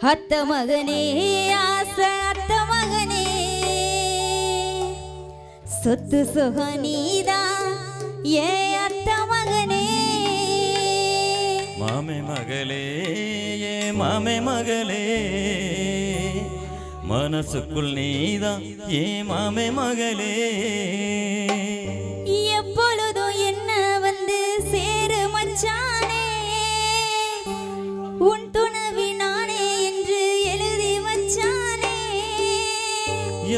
அத்த மகனே ஆசை அத்த மகனே. சொத்து சுக நீதான் ஏ அத்த மகனே. மாமே மகளே ஏ மாமே மகளே. மனசுக்குள் நீதான் ஏ மாமே மகளே. எப்பொழுதும் என்ன வந்து சேரு மச்சானே?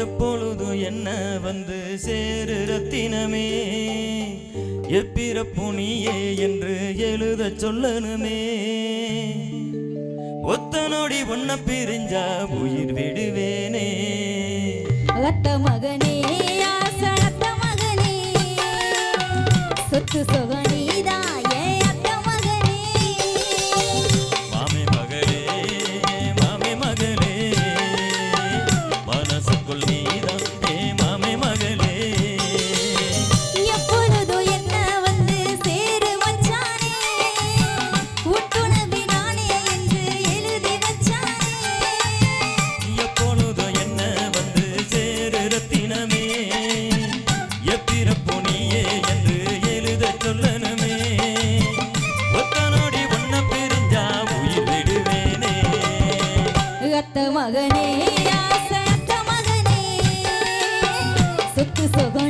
எப்பொழுது என்ன வந்து சேரு ரத்தினமே எப்பிறப்பு நீயே என்று எழுத சொல்லணுமே. ஒத்த நொடி உன்னை பிரிஞ்சா உயிர் விடுவேனே. அத்த மகனே மகனே. சொத்து எப்பிறப்பு நீயே என்று எழுத சொல்லணுமே. ஒத்த நொடி பிரிஞ்சா உயிர் விடுவேனே. அத்த மகனே ஆசை அத்த மகனே. சொத்து சுகம்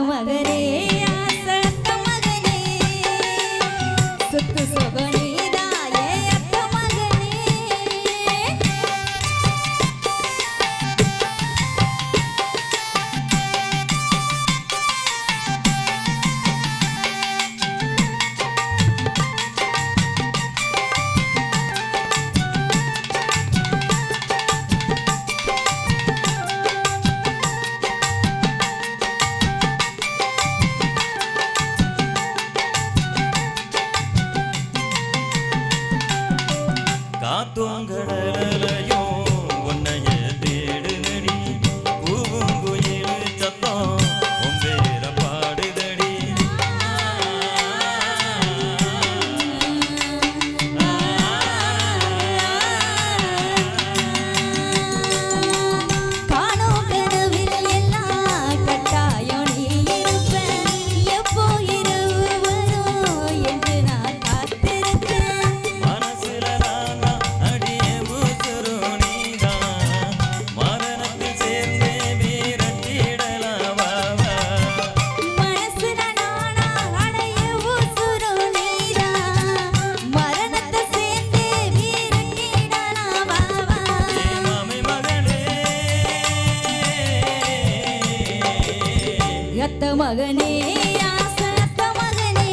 மகனே காத்தோங்கடலையும் அத்த மகனே ஆசை அத்த மகனே.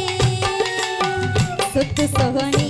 சொத்து சொகனே